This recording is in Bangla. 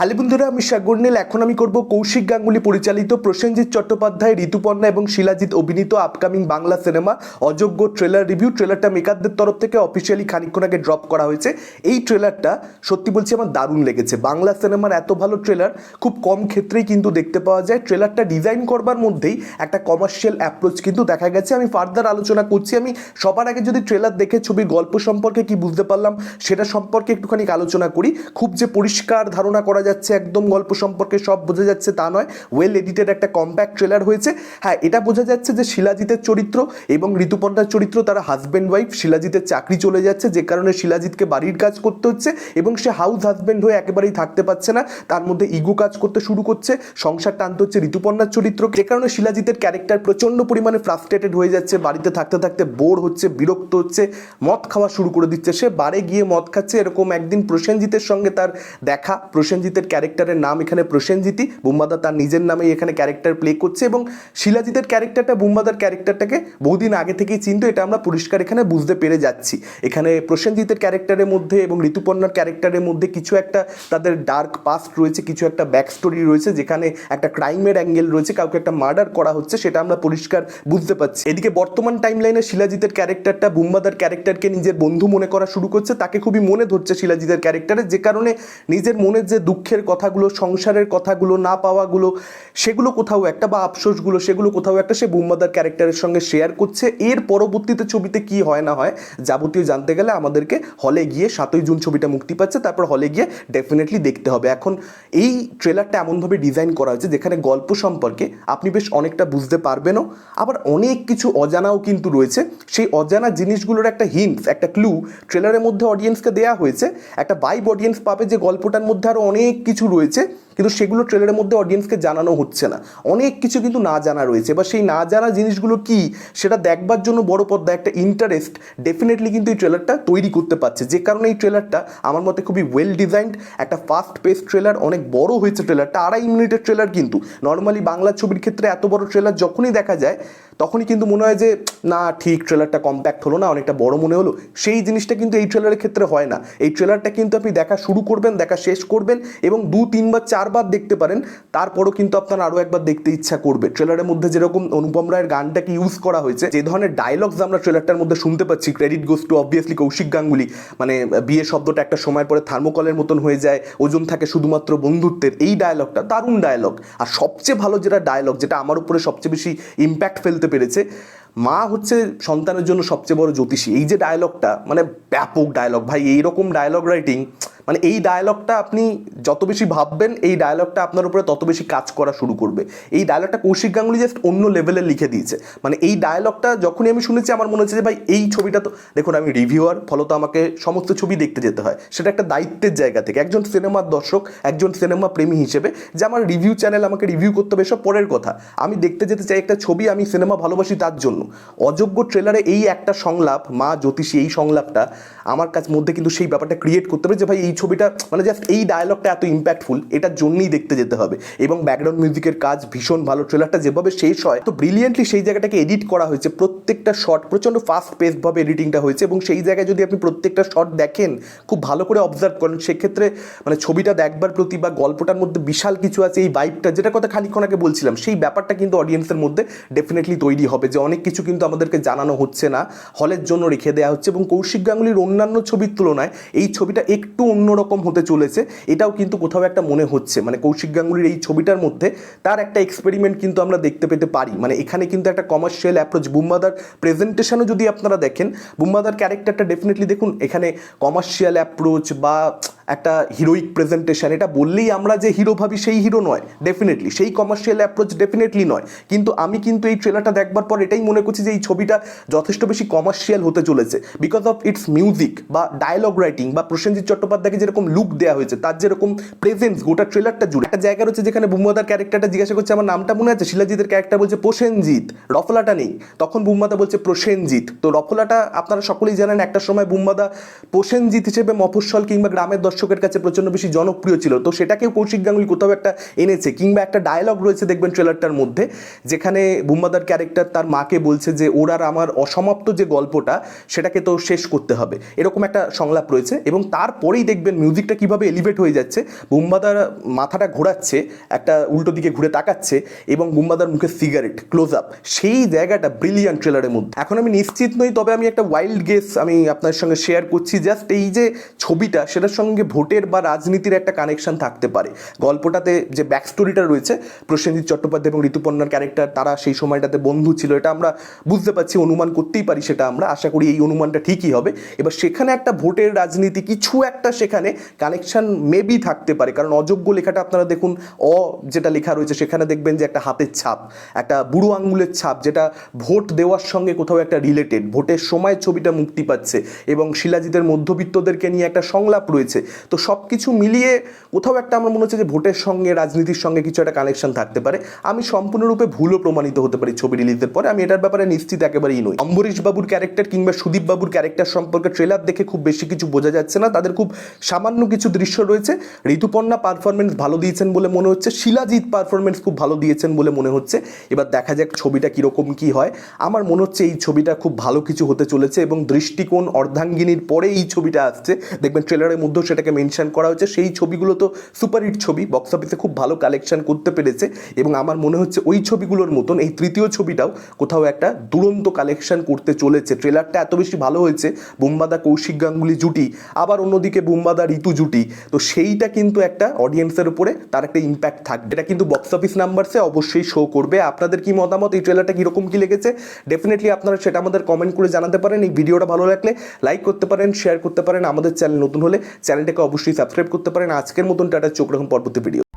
হ্যালো বন্ধুরা, আমি সাগর নীল এখন আমি করব কৌশিক গাঙ্গুলি পরিচালিত প্রসেনজিৎ চট্টোপাধ্যায় ঋতুপর্ণা এবং শিলাজিৎ অভিনীত upcoming Bangla cinema. Ayogya trailer review ট্রেলারটা মেকারদের তরফ থেকে অফিসিয়ালি খানিক্ষণ আগে ড্রপ করা হয়েছে। এই ট্রেলারটা সত্যি বলছি, আমার দারুণ লেগেছে। বাংলা সিনেমার এত ভালো ট্রেলার খুব কম ক্ষেত্রেই কিন্তু দেখতে পাওয়া যায়। ট্রেলারটা ডিজাইন করবার মধ্যেই একটা কমার্শিয়াল অ্যাপ্রোচ কিন্তু দেখা গেছে। আমি ফার্দার আলোচনা করছি। আমি সবার আগে যদি ট্রেলার দেখে ছবির গল্প সম্পর্কে কি বুঝতে পারলাম, সেটা সম্পর্কে একটুখানি আলোচনা করি। খুব যে পরিষ্কার ধারণা করা যাচ্ছে, একদম গল্প সম্পর্কে সব বোঝা যাচ্ছে, তা নয়। ওয়েল এডিটেড একটা কম্প্যাক্ট ট্রেলার হয়েছে। হ্যাঁ এটা বোঝা যাচ্ছে যে শিলাজিতের চরিত্র এবং ঋতুপর্ণার চরিত্র, তারা হাজব্যান্ড ওয়াইফ শিলাজিতের চাকরি চলে যাচ্ছে, যে কারণে শিলাজিৎকে বাড়ির কাজ করতে হচ্ছে এবং সে হাউস হাজব্যান্ড হয়ে একেবারেই থাকতে পারছে না। তার মধ্যে ইগো কাজ করতে শুরু করছে, সংসার টানতে হচ্ছে ঋতুপর্ণার চরিত্র। যে কারণে শিলাজিতের ক্যারেক্টার প্রচণ্ড পরিমাণে ফ্রাস্ট্রেটেড হয়ে যাচ্ছে, বাড়িতে থাকতে থাকতে বোর হচ্ছে, বিরক্ত হচ্ছে, মদ খাওয়া শুরু করে দিচ্ছে। সে বারে গিয়ে মদ খাচ্ছে, এরকম একদিন প্রসেনজিতের সঙ্গে তার দেখা, প্রসেনজিতের ক্যারেক্টারের নাম এখানে প্রসেনজিৎই, বুম্বাদা তার নিজের নামেই এখানে ক্যারেক্টার প্লে করছে এবং শিলাজিতের ক্যারেক্টারটা বুম্বাদার ক্যারেক্টারটাকে বহুদিন আগে থেকেই চিনতো, এটা আমরা পরিষ্কার এখানে বুঝতে পেরে যাচ্ছি। এখানে প্রসেনজিতের ক্যারেক্টারের মধ্যে এবং ঋতুপর্ণার ক্যারেক্টারের মধ্যে কিছু একটা তাদের ডার্ক পাস্ট রয়েছে, কিছু একটা ব্যাক স্টোরি রয়েছে, যেখানে একটা ক্রাইমের অ্যাঙ্গেল রয়েছে, কাউকে একটা মার্ডার করা হচ্ছে, সেটা আমরা পরিষ্কার বুঝতে পারছি। এদিকে বর্তমান টাইম লাইনে শিলাজিতের ক্যারেক্টারটা বুম্বাদার ক্যারেক্টারকে নিজের বন্ধু মনে করা শুরু করছে, তাকে খুবই মনে ধরছে শিলাজিতের ক্যারেক্টারে, যে কারণে নিজের মনের যে দুঃখের কথাগুলো, সংসারের কথাগুলো, না পাওয়াগুলো, সেগুলো কোথাও একটা বা আফসোসগুলো, সেগুলো কোথাও একটা সে বুম্বাদার ক্যারেক্টারের সঙ্গে শেয়ার করছে। এর পরবর্তীতে ছবিতে কি হয় না হয়, যাবতীয় জানতে গেলে আমাদেরকে হলে গিয়ে সাতই জুন ছবিটা মুক্তি পাচ্ছে, তারপর হলে গিয়ে ডেফিনেটলি দেখতে হবে। এখন এই ট্রেলারটা এমনভাবে ডিজাইন করা হয়েছে, যেখানে গল্প সম্পর্কে আপনি বেশ অনেকটা বুঝতে পারবেনও। আবার অনেক কিছু অজানাও কিন্তু রয়েছে। সেই অজানা জিনিসগুলোর একটা হিন্টস একটা ক্লু ট্রেলারের মধ্যে অডিয়েন্সকে দেওয়া হয়েছে। একটা বাইব অডিয়েন্স পাবে যে গল্পটার মধ্যে আরও অনেক কিছু রয়েছে। কিন্তু সেগুলো ট্রেলারের মধ্যে অডিয়েন্সকে জানানো হচ্ছে না। অনেক কিছু কিন্তু না জানা রয়েছে। এবার সেই না জানা জিনিসগুলো কি, সেটা দেখবার জন্য বড় পর্দা একটা ইন্টারেস্ট ডেফিনেটলি কিন্তু এই ট্রেলারটা তৈরি করতে পারছে। যে কারণে এই ট্রেলারটা আমার মতে খুবই ওয়েল ডিজাইনড একটা ফাস্ট পেস ট্রেলার অনেক বড় হয়েছে ট্রেলারটা আড়াই মিনিটের ট্রেলার কিন্তু। নর্মালি বাংলা ছবির ক্ষেত্রে এত বড় ট্রেলার যখনই দেখা যায়, তখনই কিন্তু মনে হয় যে, না, ঠিক ট্রেলারটা কম্প্যাক্ট হলো না, অনেকটা বড় মনে হলো। সেই জিনিসটা কিন্তু এই ট্রেলারের ক্ষেত্রে হয় না। এই ট্রেলারটা কিন্তু আপনি দেখা শুরু করবেন, দেখা শেষ করবেন এবং দু তিনবার চারবার দেখতে পারেন, তারপরও কিন্তু আপনার আরও একবার দেখতে ইচ্ছা করবে। ট্রেলারের মধ্যে যেরকম অনুপম রায়ের গানটাকে ইউজ করা হয়েছে, যে ধরনের ডায়লগস আমরা ট্রেলারটার মধ্যে শুনতে পাচ্ছি credit goes to obviously Kaushik Ganguly. মানে বিয়ে শব্দটা একটা সময় পরে থার্মোকলের মতন হয়ে যায়, ওজন থাকে শুধুমাত্র বন্ধুত্বের, এই ডায়লগটা দারুণ ডায়লগ আর সবচেয়ে ভালো যেটা ডায়লগ যেটা আমার উপরে সবচেয়ে বেশি ইম্প্যাক্ট ফেলতে পেরেছে, মা হচ্ছে সন্তানের জন্য সবচেয়ে বড় জ্যোতিষী। এই যে ডায়লগটা মানে ব্যাপক ডায়লগ ভাই, এইরকম ডায়লগ রাইটিং মানে এই ডায়লগটা আপনি যত বেশি ভাববেন, এই ডায়লগটা আপনার উপরে তত বেশি কাজ করা শুরু করবে। এই ডায়লগটা কৌশিক গাঙ্গুলি জাস্ট অন্য লেভেলে লিখে দিয়েছে। মানে এই ডায়লগটা যখনই আমি শুনেছি, আমার মনে হচ্ছে যে ভাই, এই ছবিটা তো, দেখুন, আমি রিভিউয়ার ফলত আমাকে সমস্ত ছবি দেখতে যেতে হয়। সেটা একটা দায়িত্বের জায়গা থেকে। একজন সিনেমার দর্শক, একজন সিনেমা প্রেমী হিসেবে, যে আমার রিভিউ চ্যানেল আমাকে রিভিউ করতে হবে, এসব পরের কথা। আমি দেখতে যেতে চাই একটা ছবি আমি সিনেমা ভালোবাসি তার জন্য। অযোগ্য ট্রেলারে এই একটা সংলাপ, মা জ্যোতিষী এই সংলাপটা, আমার কাছ মধ্যে কিন্তু সেই ব্যাপারটা ক্রিয়েট করতে হবে যে ভাই, এই ছবিটা মানে জাস্ট এই ডায়লগটা এত ইম্প্যাক্টফুল এটার জন্যই দেখতে যেতে হবে। এবং ব্যাকগ্রাউন্ড মিউজিকের কাজ ভীষণ ভালো ট্রেলারটা যেভাবে শেষ হয় তো ব্রিলিয়েন্টলি সেই জায়গাটাকে এডিট করা হয়েছে, প্রত্যেকটা শট প্রচণ্ড ফাস্ট পেসভাবে এডিটিংটা হয়েছে এবং সেই জায়গায় যদি আপনি প্রত্যেকটা শট দেখেন, খুব ভালো করে অবজার্ভ করেন, সেক্ষেত্রে মানে ছবিটা দেখবার প্রতি বা গল্পটার মধ্যে বিশাল কিছু আছে, এই বাইকটা যেটা কথা খানিক্ষণ আগে বলছিলাম, সেই ব্যাপারটা কিন্তু অডিয়েন্সের মধ্যে ডেফিনেটলি তৈরি হবে যে অনেক কিছু কিন্তু আমাদেরকে জানানো হচ্ছে না হলের জন্য রেখে দেওয়া হচ্ছে এবং কৌশিক গাঙ্গুলির অন্যান্য ছবির তুলনায় এই ছবিটা একটু অন্যরকম হতে চলেছে, এটাও কিন্তু কোথাও একটা মনে হচ্ছে। মানে কৌশিক গাঙ্গুলির এই ছবিটার মধ্যে তার একটা এক্সপেরিমেন্ট কিন্তু আমরা দেখতে পেতে পারি। মানে এখানে কিন্তু একটা কমার্শিয়াল অ্যাপ্রোচ বুম্বাদার প্রেজেন্টেশনও যদি আপনারা দেখেন, বুম্বাদার ক্যারেক্টারটা ডেফিনেটলি দেখুন, এখানে কমার্শিয়াল অ্যাপ্রোচ বা একটা হিরোইক প্রেজেন্টেশন এটা বললেই আমরা যে হিরো ভাবি সেই হিরো নয় ডেফিনেটলি সেই কমার্শিয়াল অ্যাপ্রোচ ডেফিনেটলি নয়। কিন্তু আমি কিন্তু এই ট্রেলারটা দেখবার পর এটাই মনে করছি যে এই ছবিটা যথেষ্ট বেশি কমার্শিয়াল হতে চলেছে। বিকজ অফ ইটস মিউজিক বা ডায়লগ রাইটিং বা প্রসেনজিৎ চট্টোপাধ্যায়কে যেরকম লুক দেওয়া হয়েছে, তার যেরকম প্রেজেন্স গোটা ট্রেলারটা জুড়ে। একটা জায়গা রয়েছে যেখানে বুম্বাদার ক্যারেক্টারটা জিজ্ঞাসা করছে, আমার নামটা মনে আছে? শিলাজিতের ক্যারেক্টার বলছে, প্রসেনজিৎ। রফলাটা নেই। তখন বুম্বাদা বলছে, প্রসেনজিৎ। তো রফলাটা আপনারা সকলেই জানেন, একটা সময় বুম্বাদা প্রসেনজিৎ হিসেবে মফস্বল কিংবা গ্রামের দর্শকের কাছে প্রচণ্ড বেশি জনপ্রিয় ছিল। তো সেটাকেও কৌশিক গাঙ্গুলি কোথাও একটা এনেছে, কিংবা একটা ডায়লগ রয়েছে দেখবেন ট্রেলারটার মধ্যে, যেখানে বুম্বাদার ক্যারেক্টার তার মাকে বলছে যে, ওর আর আমার অসমাপ্ত যে গল্পটা, সেটাকে তো শেষ করতে হবে। এরকম একটা সংলাপ রয়েছে এবং তারপরেই দেখবেন দেখবেন মিউজিকটা কীভাবে এলিভেট হয়ে যাচ্ছে, বুম্বাদার মাথাটা ঘোরাচ্ছে, একটা উল্টো দিকে ঘুরে তাকাচ্ছে এবং বুম্বাদার মুখে সিগারেট ক্লোজ আপ সেই জায়গাটা ব্রিলিয়ান ট্রেলারের মধ্যে। এখন আমি নিশ্চিত নই, তবে আমি একটা ওয়াইল্ড গেস আমি আপনার সঙ্গে শেয়ার করছি জাস্ট এই যে ছবিটা, সেটার সঙ্গে ভোটের বা রাজনীতির একটা কানেকশন থাকতে পারে। গল্পটাতে যে ব্যাক স্টোরিটা রয়েছে, প্রসেনজিৎ চট্টোপাধ্যায় এবং ঋতুপর্ণার ক্যারেক্টার তারা সেই সময়টাতে বন্ধু ছিল, এটা আমরা বুঝতে পারছি, অনুমান করতেই পারি সেটা আমরা। আশা করি এই অনুমানটা ঠিকই হবে। এবার সেখানে একটা ভোটের রাজনীতি, কিছু একটা সেখানে কানেকশন মেবি থাকতে পারে। কারণ অযোগ্য লেখাটা আপনারা দেখুন, অ যেটা লেখা রয়েছে, সেখানে দেখবেন যে একটা হাতের ছাপ, একটা বুড়ো আঙ্গুলের ছাপ, যেটা ভোট দেওয়ার সঙ্গে কোথাও একটা রিলেটেড ভোটের সময় ছবিটা মুক্তি পাচ্ছে এবং শিলাজিতের মধ্যবিত্তদেরকে নিয়ে একটা সংলাপ রয়েছে। তো সব কিছু মিলিয়ে কোথাও একটা আমার মনে হচ্ছে যে ভোটের সঙ্গে, রাজনীতির সঙ্গে কিছু একটা কানেকশন থাকতে পারে। আমি সম্পূর্ণরূপে ভুলও প্রমাণিত হতে পারি ছবি রিলিজের পরে। আমি এটার ব্যাপারে নিশ্চিত একেবারেই নই। অম্বরীশ বাবুর ক্যারেক্টার কিংবা সুদীপ বাবুর ক্যারেক্টার সম্পর্কে ট্রেলার দেখে খুব বেশি কিছু বোঝা যাচ্ছে না। তাদের খুব সামান্য কিছু দৃশ্য রয়েছে। ঋতুপর্ণা পারফরমেন্স ভালো দিয়েছেন বলে মনে হচ্ছে। শিলাজিৎ পারফরমেন্স খুব ভালো দিয়েছেন বলে মনে হচ্ছে। এবার দেখা যাক ছবিটা কীরকম কি হয়। আমার মনে হচ্ছে এই ছবিটা খুব ভালো কিছু হতে চলেছে এবং দৃষ্টিকোণ অর্ধাঙ্গিনীর পরে এই ছবিটা আসছে। দেখবেন ট্রেলারের মধ্যেও সেটাকে মেনশন করা হয়েছে। সেই ছবিগুলো তো সুপারহিট ছবি। বক্স অফিসে খুব ভালো কালেকশন করতে পেরেছে এবং আমার মনে হচ্ছে ওই ছবিগুলোর মতন এই তৃতীয় ছবিটাও কোথাও একটা দুরন্ত কালেকশন করতে চলেছে। ট্রেলারটা এত বেশি ভালো হয়েছে। বুম্বাদা কৌশিক গাঙ্গুলি জুটি। আবার অন্যদিকে বুম্বাদা ঋতু জুটি। তো সেইটা কিন্তু একটা অডিয়েন্সের উপরে তার একটা ইম্প্যাক্ট থাকবে। এটা কিন্তু বক্স অফিস নাম্বারসে অবশ্যই শো করবে। আপনাদের কি মতামত? এই ট্রেলারটা কীরকম, কী লেগেছে? ডেফিনেটলি আপনারা সেটা আমাদের কমেন্ট করে জানাতে পারেন। এই ভিডিওটা ভালো লাগলে লাইক করতে পারেন শেয়ার করতে পারেন। আমাদের চ্যানেল নতুন হলে চ্যানেলটাকে অবশ্যই সাবস্ক্রাইব করতে পারেন। আজকের মতন টাটা, চোখ রাখুন পরবর্তী ভিডিও